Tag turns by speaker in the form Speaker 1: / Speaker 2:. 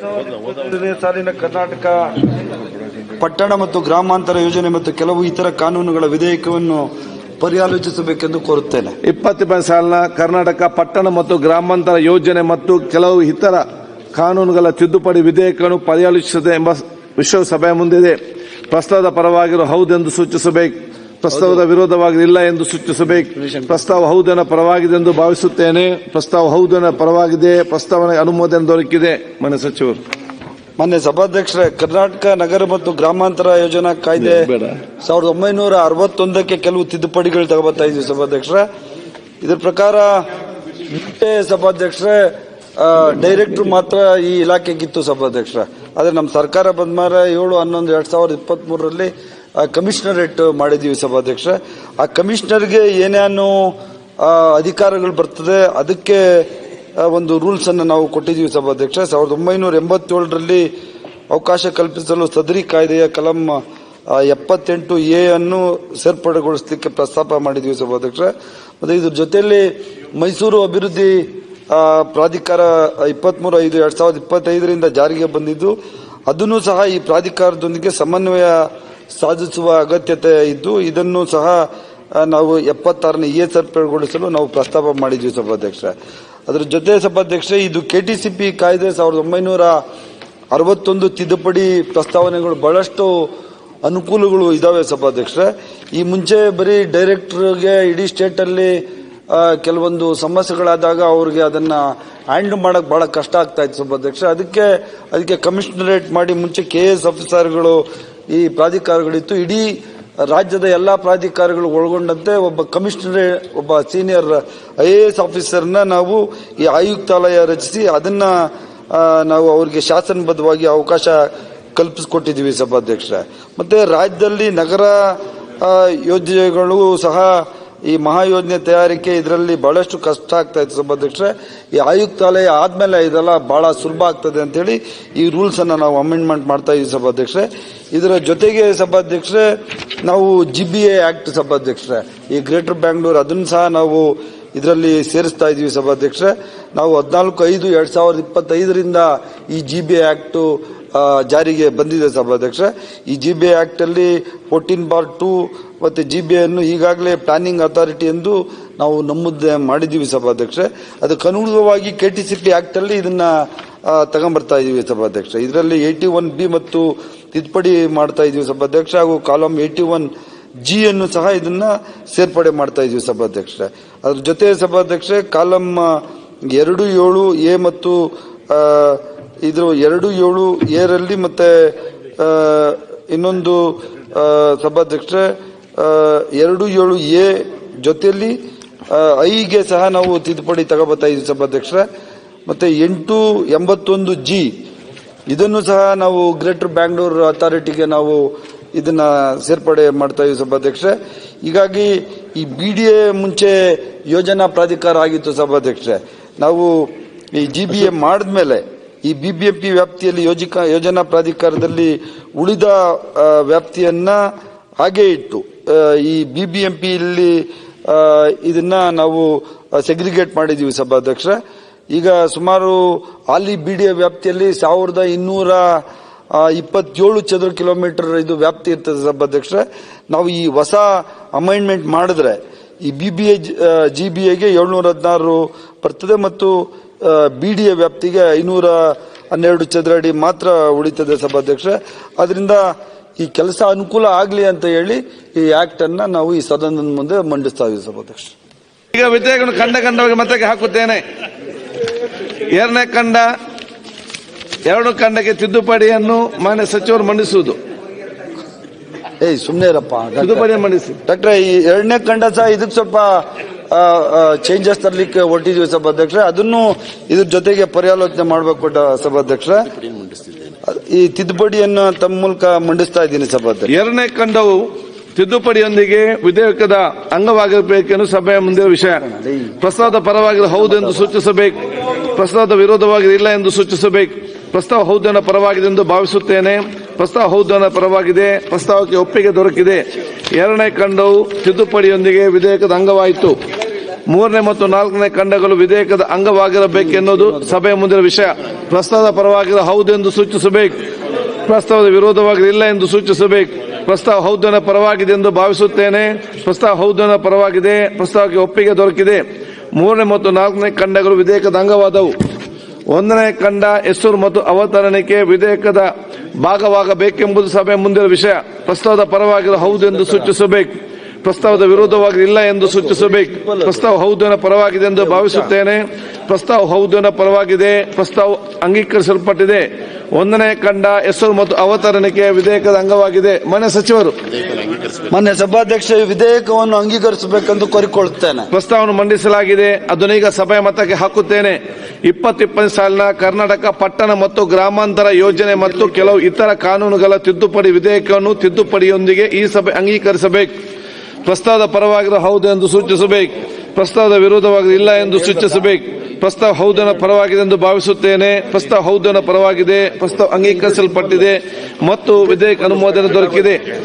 Speaker 1: ಸಾಲಿನ ಕರ್ನಾಟಕ ಪಟ್ಟಣ ಮತ್ತು ಗ್ರಾಮಾಂತರ ಯೋಜನೆ ಮತ್ತು ಕೆಲವು ಇತರ ಕಾನೂನುಗಳ ವಿಧೇಯಕವನ್ನು ಪರ್ಯಾಲೋಚಿಸಬೇಕೆಂದು ಕೋರುತ್ತೇನೆ.
Speaker 2: ಇಪ್ಪತ್ತನೇ ಸಾಲಿನ ಕರ್ನಾಟಕ ಪಟ್ಟಣ ಮತ್ತು ಗ್ರಾಮಾಂತರ ಯೋಜನೆ ಮತ್ತು ಕೆಲವು ಇತರ ಕಾನೂನುಗಳ ತಿದ್ದುಪಡಿ ವಿಧೇಯಕವನ್ನು ಪರ್ಯಾಲೋಚಿಸದೆ ಎಂಬ ವಿಶ್ವ ಸಭೆಯ ಮುಂದಿದೆ. ಪ್ರಸ್ತಾವದ ಪರವಾಗಿರೋ ಹೌದೆಂದು ಸೂಚಿಸಬೇಕು. ಪ್ರಸ್ತಾವದ ವಿರೋಧವಾಗಲಿಲ್ಲ ಎಂದು ಸೂಚಿಸಬೇಕು. ಪ್ರಸ್ತಾವ ಹೌದನ ಪರವಾಗಿದೆ ಎಂದು ಭಾವಿಸುತ್ತೇನೆ. ಪ್ರಸ್ತಾವ ಹೌದನ ಪರವಾಗಿದೆ. ಪ್ರಸ್ತಾವನೆ ಅನುಮೋದನೆ ದೊರಕಿದೆ. ಮನೆ ಸಚಿವರು.
Speaker 1: ಮಾನ್ಯ ಸಭಾಧ್ಯಕ್ಷರೇ ಕರ್ನಾಟಕ ನಗರ ಮತ್ತು ಗ್ರಾಮಾಂತರ ಯೋಜನಾ ಕಾಯ್ದೆ. ಸಾವಿರದ ಒಂಬೈನೂರ ಅರವತ್ತೊಂದಕ್ಕೆ ಕೆಲವು ತಿದ್ದುಪಡಿಗಳು ತಗೋಬರ್ತಾ ಇದ್ದೀವಿ ಸಭಾಧ್ಯಕ್ಷರೇ. ಇದ್ರ ಪ್ರಕಾರ ಸಭಾಧ್ಯಕ್ಷರ ಡೈರೆಕ್ಟರ್ ಮಾತ್ರ ಈ ಇಲಾಖೆಗಿತ್ತು ಸಭಾಧ್ಯಕ್ಷರ. ಆದರೆ ನಮ್ಮ ಸರ್ಕಾರ ಬಂದ್ಮಾರ ಏಳು ಹನ್ನೊಂದು ಎರಡು ಸಾವಿರದ ಇಪ್ಪತ್ತ್ ಮೂರರಲ್ಲಿ ಕಮಿಷನರೇಟ್ ಮಾಡಿದೀವಿ ಸಭಾಧ್ಯಕ್ಷ ಆ ಕಮಿಷನರ್ಗೆ ಏನೇನು ಆ, ಅಧಿಕಾರಗಳು ಬರ್ತದೆ ಅದಕ್ಕೆ ಒಂದು ರೂಲ್ಸ್ ಅನ್ನು ನಾವು ಕೊಟ್ಟಿದ್ದೀವಿ ಸಭಾಧ್ಯಕ್ಷ ಸಾವಿರದ ಒಂಬೈನೂರ ಎಂಬತ್ತೇಳರಲ್ಲಿ ಅವಕಾಶ ಕಲ್ಪಿಸಲು ಸದರಿ ಕಾಯ್ದೆಯ ಕಲಂ ಆ, ಎಪ್ಪತ್ತೆಂಟು ಎ ಅನ್ನು ಸೇರ್ಪಡೆಗೊಳಿಸಲಿಕ್ಕೆ ಪ್ರಸ್ತಾಪ ಮಾಡಿದ್ದೀವಿ ಸಭಾಧ್ಯಕ್ಷ ಮತ್ತು ಇದ್ರ ಜೊತೆಯಲ್ಲಿ ಮೈಸೂರು ಅಭಿವೃದ್ಧಿ ಆ, ಪ್ರಾಧಿಕಾರ ಇಪ್ಪತ್ಮೂರು ಐದು ಎರಡು ಸಾವಿರದ ಇಪ್ಪತ್ತೈದರಿಂದ ಜಾರಿಗೆ ಬಂದಿದ್ದು ಅದನ್ನು ಸಹ ಈ ಪ್ರಾಧಿಕಾರದೊಂದಿಗೆ ಸಮನ್ವಯ ಸಾಧಿಸುವ ಅಗತ್ಯತೆ ಇದ್ದು ಇದನ್ನು ಸಹ ನಾವು ಎಪ್ಪತ್ತಾರನೇ ಎ ನಾವು ಪ್ರಸ್ತಾಪ ಮಾಡಿದ್ವಿ ಸಭಾಧ್ಯಕ್ಷ. ಅದರ ಜೊತೆ ಸಭಾಧ್ಯಕ್ಷ ಇದು ಕೆ ಟಿ ಸಿ ಪಿ ಕಾಯ್ದೆ ಸಾವಿರದ ಒಂಬೈನೂರ ಅರವತ್ತೊಂದು ತಿದ್ದುಪಡಿ ಪ್ರಸ್ತಾವನೆಗಳು ಬಹಳಷ್ಟು ಅನುಕೂಲಗಳು ಇದ್ದಾವೆ ಸಭಾಧ್ಯಕ್ಷ ಈ ಮುಂಚೆ ಬರೀ ಡೈರೆಕ್ಟ್ರಿಗೆ ಇಡೀ ಸ್ಟೇಟಲ್ಲಿ ಕೆಲವೊಂದು ಸಮಸ್ಯೆಗಳಾದಾಗ ಅವ್ರಿಗೆ ಅದನ್ನು ಹ್ಯಾಂಡಲ್ ಮಾಡೋಕೆ ಭಾಳ ಕಷ್ಟ ಆಗ್ತಾ ಇತ್ತು ಸಭಾಧ್ಯಕ್ಷ ಅದಕ್ಕೆ ಅದಕ್ಕೆ ಕಮಿಷನರೇಟ್ ಮಾಡಿ ಮುಂಚೆ ಕೆ ಎಸ್ ಆಫೀಸರ್ಗಳು ಈ ಪ್ರಾಧಿಕಾರಗಳಿತ್ತು. ಇಡೀ ರಾಜ್ಯದ ಎಲ್ಲಾ ಪ್ರಾಧಿಕಾರಗಳು ಒಳಗೊಂಡಂತೆ ಒಬ್ಬ ಕಮಿಷನರ್, ಒಬ್ಬ ಸೀನಿಯರ್ ಐ ಎ ಎಸ್ ಆಫೀಸರ್ನ ನಾವು ಈ ಆಯುಕ್ತಾಲಯ ರಚಿಸಿ ಅದನ್ನ ನಾವು ಅವರಿಗೆ ಶಾಸನಬದ್ಧವಾಗಿ ಅವಕಾಶ ಕಲ್ಪಿಸಿಕೊಟ್ಟಿದ್ದೀವಿ ಸಭಾಧ್ಯಕ್ಷ ಮತ್ತೆ ರಾಜ್ಯದಲ್ಲಿ ನಗರ ಯೋಜನೆಗಳು ಸಹ ಈ ಮಹಾಯೋಜನೆ ತಯಾರಿಕೆ ಇದರಲ್ಲಿ ಬಹಳಷ್ಟು ಕಷ್ಟ ಆಗ್ತಾ ಇತ್ತು ಸಭಾಧ್ಯಕ್ಷರೇ. ಈ ಆಯುಕ್ತಾಲಯ ಆದಮೇಲೆ ಇದೆಲ್ಲ ಬಹಳ ಸುಲಭ ಆಗ್ತದೆ ಅಂತೇಳಿ ಈ ರೂಲ್ಸ್ ಅನ್ನ ನಾವು ಅಮೆಂಡ್ಮೆಂಟ್ ಮಾಡ್ತಾ ಇದ್ದೀವಿ ಸಭಾಧ್ಯಕ್ಷರೇ. ಇದರ ಜೊತೆಗೆ ಸಭಾಧ್ಯಕ್ಷರೇ, ನಾವು ಜಿ ಬಿ ಎ ಆಕ್ಟ್ ಸಭಾಧ್ಯಕ್ಷರೇ. ಈ ಗ್ರೇಟರ್ ಬ್ಯಾಂಗ್ಳೂರು ಅದನ್ನು ಸಹ ನಾವು ಇದರಲ್ಲಿ ಸೇರಿಸ್ತಾ ಇದ್ದೀವಿ ಸಭಾಧ್ಯಕ್ಷರೇ. ನಾವು ಹದಿನಾಲ್ಕು ಐದು ಎರಡು ಸಾವಿರದ ಇಪ್ಪತ್ತೈದರಿಂದ ಈ ಜಿ ಬಿ ಆಕ್ಟ್ ಜಾರಿಗೆ ಬಂದಿದೆ ಸಭಾಧ್ಯಕ್ಷ ಈ ಜಿ ಬಿ ಆಕ್ಟ್ ಅಲ್ಲಿ ಫೋರ್ಟೀನ್ ಬಾರ್ ಟು ಮತ್ತೆ ಜಿ ಬಿ ಅನ್ನು ಈಗಾಗಲೇ ಪ್ಲಾನಿಂಗ್ ಅಥಾರಿಟಿ ಎಂದು ನಾವು ನಮ್ಮದೇ ಮಾಡಿದ್ದೀವಿ ಸಭಾಧ್ಯಕ್ಷ ಅದಕ್ಕೆ ಅನುಗುಣವಾಗಿ K T C P act ಅಲ್ಲಿ ಇದನ್ನ ತಗೊಂಬರ್ತಾ ಇದೀವಿ ಸಭಾಧ್ಯಕ್ಷ ಇದರಲ್ಲಿ ಏಯ್ಟಿ ಒನ್ ಬಿ ಮತ್ತು ತಿದ್ದುಪಡಿ ಮಾಡ್ತಾ ಇದೀವಿ ಸಭಾಧ್ಯಕ್ಷ ಹಾಗೂ ಕಾಲಂ ಏಯ್ಟಿ ಒನ್ ಜಿ ಅನ್ನು ಸಹ ಇದನ್ನ ಸೇರ್ಪಡೆ ಮಾಡ್ತಾ ಇದೀವಿ ಸಭಾಧ್ಯಕ್ಷ ಅದ್ರ ಜೊತೆ ಸಭಾಧ್ಯಕ್ಷ ಕಾಲಂ ಎರಡು ಏಳು ಎ ಮತ್ತು ಇದ್ರ ಎರಡು ಏಳು ಏರಲ್ಲಿ ಮತ್ತೆ ಇನ್ನೊಂದು ಸಭಾಧ್ಯಕ್ಷ ಎರಡು ಏಳು ಎ ಜೊತೆಯಲ್ಲಿ ಐಗೆ ಸಹ ನಾವು ತಿದ್ದುಪಡಿ ತಗೋಬರ್ತಾ ಇದ್ದೀವಿ ಸಭಾಧ್ಯಕ್ಷ ಮತ್ತೆ ಎಂಟು ಎಂಬತ್ತೊಂದು ಜಿ ಇದನ್ನು ಸಹ ನಾವು ಗ್ರೇಟರ್ ಬ್ಯಾಂಗ್ಳೂರ್ ಅಥಾರಿಟಿಗೆ ನಾವು ಇದನ್ನ ಸೇರ್ಪಡೆ ಮಾಡ್ತಾ ಇದ್ದೀವಿ ಸಭಾಧ್ಯಕ್ಷ ಹೀಗಾಗಿ ಈ ಬಿ ಡಿ ಎ ಮುಂಚೆ ಯೋಜನಾ ಪ್ರಾಧಿಕಾರ ಆಗಿತ್ತು ಸಭಾಧ್ಯಕ್ಷ ನಾವು ಈ ಜಿ ಬಿ ಎ ಮಾಡಿದ್ಮೇಲೆ ಈ ಬಿಬಿಎಂಪಿ ವ್ಯಾಪ್ತಿಯಲ್ಲಿ ಯೋಜಿಕ, ಯೋಜನಾ ಪ್ರಾಧಿಕಾರದಲ್ಲಿ ಉಳಿದ ವ್ಯಾಪ್ತಿಯನ್ನು ಹಾಗೆ ಇಟ್ಟು ಈ ಬಿಬಿಎಂಪಿಯಲ್ಲಿ ಇದನ್ನ ನಾವು ಸೆಗ್ರಿಗೇಟ್ ಮಾಡಿದ್ದೀವಿ ಸಭಾಧ್ಯಕ್ಷ ಈಗ ಸುಮಾರು ಅಲ್ಲಿ ಬಿಡಿಎ ವ್ಯಾಪ್ತಿಯಲ್ಲಿ ಸಾವಿರದ ಇನ್ನೂರ ಇಪ್ಪತ್ತೇಳು ಚದುರ ಕಿಲೋಮೀಟರ್ ಇದು ವ್ಯಾಪ್ತಿ ಇರ್ತದೆ ಸಭಾಧ್ಯಕ್ಷ ನಾವು ಈ ಹೊಸ ಅಮೈಂಡ್ಮೆಂಟ್ ಮಾಡಿದ್ರೆ ಈ B B A G B ಎಗೆ ಏಳ್ನೂರ ಹದಿನಾರು ಬರ್ತದೆ ಮತ್ತು ಬಿ ಡಿ ಎ ವ್ಯಾಪ್ತಿಗೆ ಐನೂರ ಹನ್ನೆರಡು ಚದರ ಅಡಿ ಮಾತ್ರ ಉಳಿತದೆ ಸಭಾಧ್ಯಕ್ಷ ಅದರಿಂದ ಈ ಕೆಲಸ ಅನುಕೂಲ ಆಗಲಿ ಅಂತ ಹೇಳಿ ಈ ಆಕ್ಟ್ ಅನ್ನ ನಾವು ಈ ಸದನದ ಮುಂದೆ ಮಂಡಿಸ್ತಾ ಇದ್ದೀವಿ ಸಭಾಧ್ಯಕ್ಷ
Speaker 2: ಈಗ ವಿಧೇಯಕವನ್ನು ಖಂಡ ಖಂಡವಾಗಿ ಮತಕ್ಕೆ ಹಾಕುತ್ತೇನೆ. ಎರಡನೇ ಖಂಡ ಎರಡು ಖಂಡಕ್ಕೆ ತಿದ್ದುಪಡಿಯನ್ನು ಮಾನ್ಯ ಸಚಿವರು ಮಂಡಿಸುವುದು.
Speaker 1: ಏಯ್ ಸುಮ್ಮನೆ ಇರಪ್ಪ.
Speaker 2: ತಿದ್ದುಪಡಿ ಮಂಡಿಸಿ.
Speaker 1: ಡಾಕ್ಟ್ರೆ ಈ ಎರಡನೇ ಖಂಡ ಸಹ ಇದಕ್ಕೆ ಸ್ವಲ್ಪ ಚೇಂಜಸ್ ತರಲಿಕ್ಕೆ ಹೊರಟಿದ್ವಿ ಸಭಾಧ್ಯಕ್ಷರೇ. ಅದನ್ನು ಇದ್ರ ಜೊತೆಗೆ ಪರ್ಯಾಲೋಚನೆ ಮಾಡಬೇಕು ಸಭಾಧ್ಯಕ್ಷರ. ಈ ತಿದ್ದುಪಡಿಯನ್ನು ತಮ್ಮ ಮೂಲಕ ಮಂಡಿಸ್ತಾ ಇದ್ದೀನಿ ಸಭಾಧ್ಯಕ್ಷ
Speaker 2: ಎರಡನೇ ಕಂಡವು ತಿದ್ದುಪಡಿಯೊಂದಿಗೆ ವಿಧೇಯಕದ ಅಂಗವಾಗಿರಬೇಕೆಂದು ಸಭೆಯ ಮುಂದಿನ ವಿಷಯ. ಪ್ರಸ್ತಾವದ ಪರವಾಗಿ ಎಂದು ಸೂಚಿಸಬೇಕು. ಪ್ರಸ್ತಾವದ ವಿರೋಧವಾಗಿ ಇಲ್ಲ ಎಂದು ಸೂಚಿಸಬೇಕು. ಪ್ರಸ್ತಾವ ಹೌದನ ಪರವಾಗಿದೆ ಎಂದು ಭಾವಿಸುತ್ತೇನೆ. ಪ್ರಸ್ತಾವ ಹೌದನ ಪರವಾಗಿದೆ, ಪ್ರಸ್ತಾವಕ್ಕೆ ಒಪ್ಪಿಗೆ ದೊರಕಿದೆ. ಎರಡನೇ ಕಂಡವು ತಿದ್ದುಪಡಿಯೊಂದಿಗೆ ವಿಧೇಯಕದ ಅಂಗವಾಯಿತು. ಮೂರನೇ ಮತ್ತು ನಾಲ್ಕನೇ ಖಂಡಗಳು ವಿಧೇಯಕದ ಅಂಗವಾಗಿರಬೇಕೆನ್ನುವುದು ಸಭೆಯ ಮುಂದಿನ ವಿಷಯ. ಪ್ರಸ್ತಾವದ ಪರವಾಗಿರ ಹೌದೆಂದು ಸೂಚಿಸಬೇಕು. ಪ್ರಸ್ತಾವದ ವಿರೋಧವಾಗಿ ಇಲ್ಲ ಎಂದು ಸೂಚಿಸಬೇಕು. ಪ್ರಸ್ತಾವ ಹೌದನ ಪರವಾಗಿದೆ ಎಂದು ಭಾವಿಸುತ್ತೇನೆ. ಪ್ರಸ್ತಾವ ಹೌದನ ಪರವಾಗಿದೆ, ಪ್ರಸ್ತಾವಕ್ಕೆ ಒಪ್ಪಿಗೆ ದೊರಕಿದೆ. ಮೂರನೇ ಮತ್ತು ನಾಲ್ಕನೇ ಖಂಡಗಳು ವಿಧೇಯಕದ ಅಂಗವಾದವು. ಒಂದನೇ ಖಂಡ ಹೆಸರು ಮತ್ತು ಅವತರಣಿಕೆ ವಿಧೇಯಕದ ಭಾಗವಾಗಬೇಕೆಂಬುದು ಸಭೆ ಮುಂದಿನ ವಿಷಯ. ಪ್ರಸ್ತಾವದ ಪರವಾಗಿರೋ ಹೌದು ಎಂದು ಸೂಚಿಸಬೇಕು. ಪ್ರಸ್ತಾವದ ವಿರೋಧವಾಗಿ ಇಲ್ಲ ಎಂದು ಸೂಚಿಸಬೇಕು. ಪ್ರಸ್ತಾವ ಹೌದನ ಪರವಾಗಿದೆ ಎಂದು ಭಾವಿಸುತ್ತೇನೆ. ಪ್ರಸ್ತಾವ ಹೌದನ ಪರವಾಗಿದೆ. ಪ್ರಸ್ತಾವ ಅಂಗೀಕರಿಸಲ್ಪಟ್ಟಿದೆ. ಒಂದನೇ ಕಂಡ ಹೆಸರು ಮತ್ತು ಅವತರಣಿಕೆ ವಿಧೇಯಕದ ಅಂಗವಾಗಿದೆ. ಮನೆ ಸಚಿವರು.
Speaker 1: ಮಾನ್ಯ ಸಭಾಧ್ಯಕ್ಷ ಈ ವಿಧೇಯಕವನ್ನು ಅಂಗೀಕರಿಸಬೇಕೆಂದು ಕೋರಿಕೊಳ್ಳುತ್ತೇನೆ.
Speaker 2: ಪ್ರಸ್ತಾವವನ್ನು ಮಂಡಿಸಲಾಗಿದೆ. ಅದನ್ನು ಈಗ ಸಭೆಯ ಮತಕ್ಕೆ ಹಾಕುತ್ತೇನೆ. ಇಪ್ಪತ್ತಿಪ್ಪತ್ತು ಸಾಲಿನ ಕರ್ನಾಟಕ ಪಟ್ಟಣ ಮತ್ತು ಗ್ರಾಮಾಂತರ ಯೋಜನೆ ಮತ್ತು ಕೆಲವು ಇತರ ಕಾನೂನುಗಳ ತಿದ್ದುಪಡಿ ವಿಧೇಯಕವನ್ನು ತಿದ್ದುಪಡಿಯೊಂದಿಗೆ ಈ ಸಭೆ ಅಂಗೀಕರಿಸಬೇಕು. ಪ್ರಸ್ತಾವದ ಪರವಾಗಿರೋ ಹೌದು ಎಂದು ಸೂಚಿಸಬೇಕು. ಪ್ರಸ್ತಾವದ ವಿರೋಧವಾಗಿ ಇಲ್ಲ ಎಂದು ಸೂಚಿಸಬೇಕು. ಪ್ರಸ್ತಾವ ಹೌದನ ಪರವಾಗಿದೆ ಎಂದು ಭಾವಿಸುತ್ತೇನೆ. ಪ್ರಸ್ತಾವ ಹೌದನ ಪರವಾಗಿದೆ. ಪ್ರಸ್ತಾವ ಅಂಗೀಕರಿಸಲ್ಪಟ್ಟಿದೆ. ಮತ್ತು ವಿಧೇಯಕ ಅನುಮೋದನೆ ದೊರಕಿದೆ.